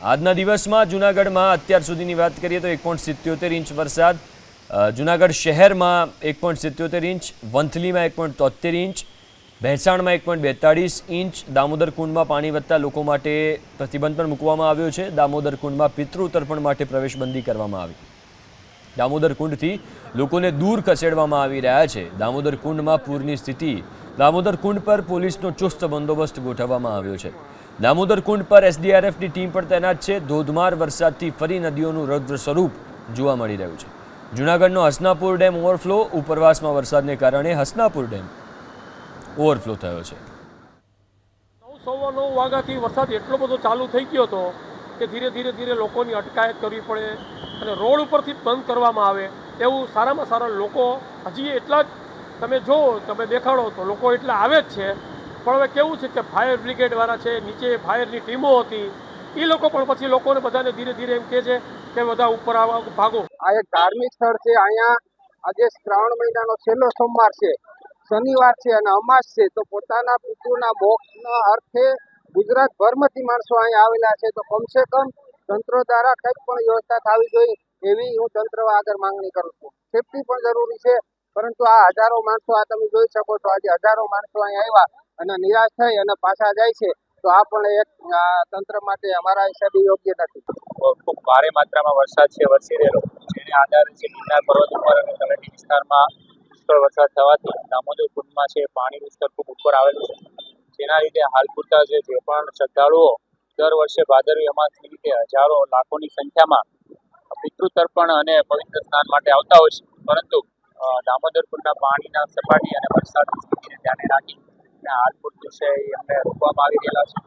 આજના દિવસમાં જૂનાગઢમાં અત્યાર સુધીની વાત કરીએ તો એક પોઈન્ટ સિત્યોતેર ઇંચ વરસાદ. જુનાગઢ શહેરમાં એક પોઈન્ટ સિત્યોતેર ઇંચ, વંથલીમાં એક પોઈન્ટ તોતેર ઇંચ, ભેંસાણમાં એક પોઈન્ટ બેતાળીસ ઇંચ દામોદર કુંડમાં પાણી વધતા લોકો માટે પ્રતિબંધ પણ મૂકવામાં આવ્યો છે. દામોદર કુંડમાં પિતૃ તર્પણ માટે પ્રવેશબંધી કરવામાં આવી. દામોદર કુંડથી લોકોને દૂર ખસેડવામાં આવી રહ્યા છે. દામોદર કુંડમાં પૂરની સ્થિતિ. દામોદર કુંડ પર પોલીસનો ચુસ્ત બંદોબસ્ત ગોઠવવામાં આવ્યો છે. દામોદર કુંડ પર એસડીઆરએફની ટીમ પણ તૈનાત છે. ધોધમાર વરસાદથી ફરી નદીઓનું રૌદ્ર સ્વરૂપ જોવા મળી રહ્યું છે. જૂનાગઢનો હસનાપુર ડેમ ઓવરફ્લો, ઉપરવાસમાં વરસાદને કારણે હસનાપુર ડેમ ઓવરફ્લો થયો છે. નવ સવા નવ વાગ્યાથી વરસાદ એટલો બધો ચાલુ થઈ ગયો હતો કે ધીરે ધીરે ધીરે લોકોની અટકાયત કરવી પડે અને રોડ ઉપરથી બંધ કરવામાં આવે એવું સારામાં સારા લોકો હજી એટલા જ તમે જો તમે દેખાડો તો લોકો એટલા આવે જ છે. પણ હવે કેવું છે કે ફાયર બ્રિગેડવાળા છે, નીચે ફાયરની ટીમો હતી એ લોકો પણ પછી લોકોને બધાને ધીરે ધીરે એમ કહે છે કે બધા ઉપર ભાગો. આ એક ધાર્મિક સ્થળ છે, અહીંયા આજે શ્રાવણ મહિનાનો છેલ્લો સોમવાર છે, શનિવાર છે અને અમાસ છે, તો પોતાના પિતૃના મોક્ષના અર્થે ગુજરાતભરમાંથી માણસો અહીંયા આવેલા છે, તો કમસે કમ તંત્ર દ્વારા કંઈક પણ વ્યવસ્થા થવી જોઈએ એવી હું તંત્ર આગળ માંગણી કરું છું. સેફટી પણ જરૂરી છે, પરંતુ આ હજારો માણસો આ તમે જોઈ શકો છો, આજે હજારો માણસો અહીંયા આવ્યા અને નિરાશ થઈ અને પાછા જાય છે, તો આ પણ એક તંત્ર માટે અમારા હિસાબે યોગ્ય નથી. ખૂબ ભારે માત્રામાં વરસાદ છે, વરસી રહેલો. જેને આધારે છે ગિરનાર પર્વત ઉપર અને તળેટી વિસ્તારમાં પુષ્કળ વરસાદ થવાથી દામોદર કુંડમાં છે પાણીનું સ્તર ખૂબ ઉપર આવેલું છે. જેના લીધે હાલ પૂરતા જે જે પણ શ્રદ્ધાળુઓ દર વર્ષે ભાદરવી અમાસની રીતે હજારો, લાખોની સંખ્યામાં પિતૃ તર્પણ અને પવિત્ર સ્નાન માટે આવતા હોય છે. પરંતુ દામોદર કુંડના પાણીના સપાટી અને વરસાદની સ્થિતિને ધ્યાને રાખી અને હાલ પૂરતું છે એ અમને રોકવામાં આવી રહેલા છે